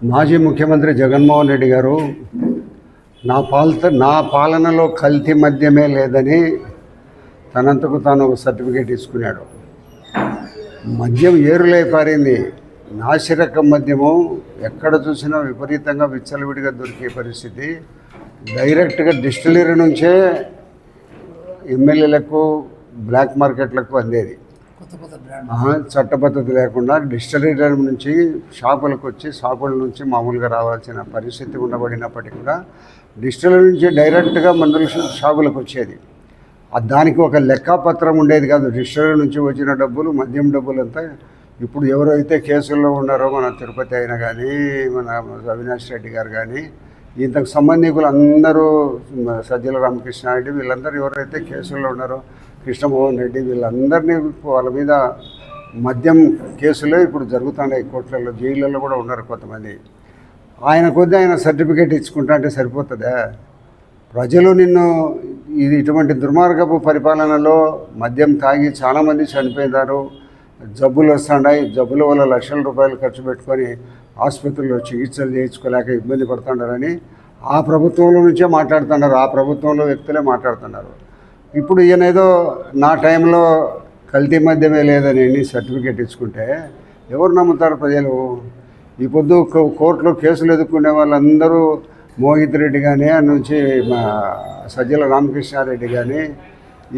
మాజీ ముఖ్యమంత్రి జగన్మోహన్ రెడ్డి గారు నా పాలత నా పాలనలో కల్తీ మద్యమే లేదని తనంతకు తాను ఒక సర్టిఫికేట్ తీసుకున్నాడు. మద్యం ఏరులై పారింది నాసిరకం మద్యము ఎక్కడ చూసినా విపరీతంగా విచ్చలవిడిగా దొరికే పరిస్థితి. డైరెక్ట్గా డిస్టిలరీ నుంచే ఎమ్మెల్యేలకు బ్లాక్ మార్కెట్లకు అందేది. చట్టబద్ధత లేకుండా డిస్టరీల నుంచి షాపులకు వచ్చి షాపుల నుంచి మామూలుగా రావాల్సిన పరిస్థితి ఉండబడినప్పటికీ కూడా డిస్టరీ నుంచి డైరెక్ట్గా మందుల షాపులకు వచ్చేది. దానికి ఒక లెక్కాపత్రం ఉండేది కాదు. డిస్టరీ నుంచి వచ్చిన డబ్బులు మద్యం డబ్బులు అంతా ఇప్పుడు ఎవరైతే కేసుల్లో ఉన్నారో మన తిరుపతి అయినా కానీ మన అవినాష్ రెడ్డి గారు కానీ ఇంతకు సంబంధికులు అందరూ సజ్జల రామకృష్ణ రెడ్డి వీళ్ళందరూ ఎవరైతే కేసుల్లో ఉన్నారో కృష్ణమోహన్ రెడ్డి వీళ్ళందరినీ వాళ్ళ మీద మద్యం కేసులే ఇప్పుడు జరుగుతున్నాయి కోర్టులలో జైళ్ళల్లో కూడా ఉన్నారు కొంతమంది. ఆయన కొద్ది ఆయన సర్టిఫికేట్ ఇచ్చుకుంటా అంటే సరిపోతుందా? ప్రజలు నిన్ను ఇది ఇటువంటి దుర్మార్గపు పరిపాలనలో మద్యం తాగి చాలామంది చనిపోయినారు. జబ్బులు వస్తున్నాయి జబ్బుల వల్ల లక్షల రూపాయలు ఖర్చు పెట్టుకొని ఆసుపత్రుల్లో చికిత్సలు చేయించుకోలేక ఇబ్బంది పడుతున్నారని ఆ ప్రభుత్వంలో నుంచే మాట్లాడుతున్నారు. ఆ ప్రభుత్వంలో వ్యక్తులే మాట్లాడుతున్నారు. ఇప్పుడు ఈయన ఏదో నా టైంలో కల్తీ మద్యమే లేదని సర్టిఫికేట్ ఇచ్చుకుంటే ఎవరు నమ్ముతారు ప్రజలు? ఈ పొద్దు కో- కోర్టులో కేసులు ఎదుర్కొనే వాళ్ళందరూ మోహిత్ రెడ్డి కానీ నుంచి మా సజ్జల రామకృష్ణారెడ్డి కానీ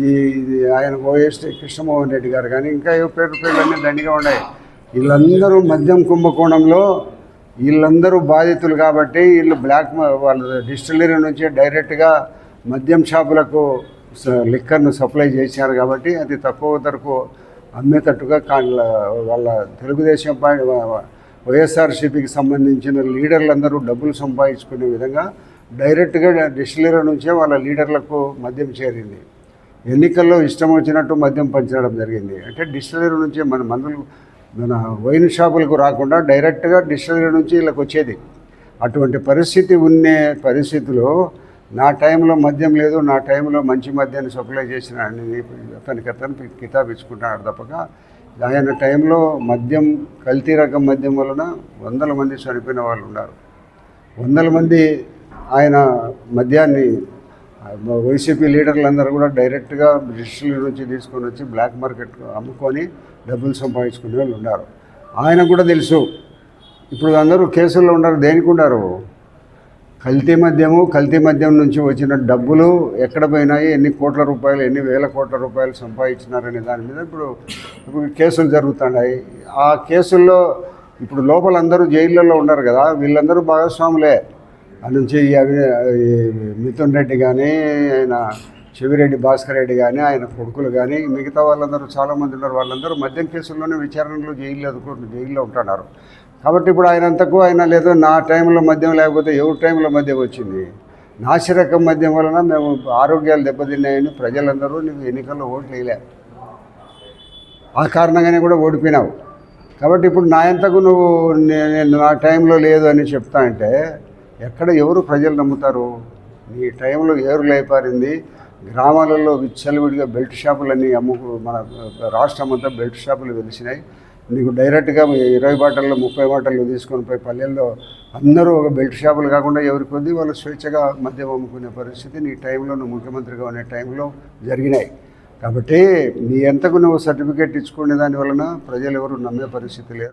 ఈ ఇది ఆయన ఓఎస్ కృష్ణమోహన్ రెడ్డి గారు కానీ ఇంకా ఏ పేరు పేర్లన్నీ దండిగా ఉన్నాయి. వీళ్ళందరూ మద్యం కుంభకోణంలో వీళ్ళందరూ బాధితులు కాబట్టి వీళ్ళు బ్లాక్ వాళ్ళ డిస్టిలరీ నుంచి డైరెక్ట్గా మద్యం షాపులకు లిక్కర్ను సప్లై చేశారు కాబట్టి అది తక్కువ ధరకు అమ్మేటట్టుగా వాళ్ళ తెలుగుదేశం వైఎస్ఆర్సీపీకి సంబంధించిన లీడర్లందరూ డబ్బులు సంపాదించుకునే విధంగా డైరెక్ట్గా డిస్టిలరీ నుంచే వాళ్ళ లీడర్లకు మద్యం చేరింది. ఎన్నికల్లో ఇష్టం వచ్చినట్టు మద్యం పంచడం జరిగింది. అంటే డిస్టిలరీ నుంచే మన మందులు మన వైన్ షాపులకు రాకుండా డైరెక్ట్గా డిస్టిలరీ నుంచి వీళ్ళకి వచ్చేది అటువంటి పరిస్థితి ఉండే పరిస్థితిలో నా టైంలో మద్యం లేదు నా టైంలో మంచి మద్యాన్ని సప్లై చేసిన అతనికి అతను కితాబ్ ఇచ్చుకుంటున్నాడు తప్పక. ఆయన టైంలో మద్యం కల్తీ రకం మద్యం వలన వందల మంది చనిపోయిన వాళ్ళు ఉన్నారు. వందల మంది ఆయన మద్యాన్ని వైసీపీ లీడర్లందరూ కూడా డైరెక్ట్గా బ్రిటిష్ల నుంచి తీసుకొని వచ్చి బ్లాక్ మార్కెట్ అమ్ముకొని డబ్బులు సంపాదించుకునే వాళ్ళు ఉన్నారు. ఆయన కూడా తెలుసు. ఇప్పుడు అందరూ కేసుల్లో ఉన్నారు దేనికి ఉన్నారు? కల్తీ మద్యము కల్తీ మద్యం నుంచి వచ్చిన డబ్బులు ఎక్కడ పోయినాయి? ఎన్ని కోట్ల రూపాయలు ఎన్ని వేల కోట్ల రూపాయలు సంపాదించినారనే దాని మీద ఇప్పుడు ఇప్పుడు కేసులు జరుగుతున్నాయి. ఆ కేసుల్లో ఇప్పుడు లోపల అందరూ జైళ్ళల్లో ఉన్నారు కదా వీళ్ళందరూ భాగస్వాములే. ఆ నుంచి అవి మిథున్ రెడ్డి కానీ ఆయన చెవిరెడ్డి భాస్కర్ రెడ్డి కానీ ఆయన కొడుకులు కానీ మిగతా వాళ్ళందరూ చాలామంది ఉన్నారు. వాళ్ళందరూ మద్యం కేసుల్లోనే విచారణలో జైల్లో ఎదుర్కొంటు జైల్లో ఉంటున్నారు. కాబట్టి ఇప్పుడు ఆయన అంతకు ఆయన లేదో నా టైంలో మద్యం లేకపోతే ఎవరి టైంలో మద్యం వచ్చింది? నాసిరకం మద్యం వలన మేము ఆరోగ్యాలు దెబ్బతిన్నాయని ప్రజలందరూ నీకు ఎన్నికల్లో ఓట్లు వేయలే. ఆ కారణంగానే కూడా ఓడిపోయినావు. కాబట్టి ఇప్పుడు నా ఎంతకు నువ్వు నేను నా టైంలో లేదు అని చెప్తా అంటే ఎక్కడ ఎవరు ప్రజలు నమ్ముతారు? నీ టైంలో ఎవరు లేపారింది? గ్రామాలలో విచ్చలవిడిగా బెల్ట్ షాపులన్నీ అమ్ముకు మన రాష్ట్రం అంతా బెల్ట్ షాపులు వెలిసినాయి. నీకు డైరెక్ట్గా ఇరవై బాటల్లో ముప్పై బాటల్లో తీసుకొని పోయి పల్లెల్లో అందరూ ఒక బెల్ట్ షాపులు కాకుండా ఎవరి కొద్దీ వాళ్ళు స్వేచ్ఛగా మద్యం అమ్ముకునే పరిస్థితి నీ టైంలో నువ్వు ముఖ్యమంత్రిగా ఉండే టైంలో జరిగినాయి. కాబట్టి నీ ఎంతకు నువ్వు సర్టిఫికేట్ ఇచ్చుకునే దాని వలన ప్రజలు ఎవరు నమ్మే పరిస్థితి లేదు.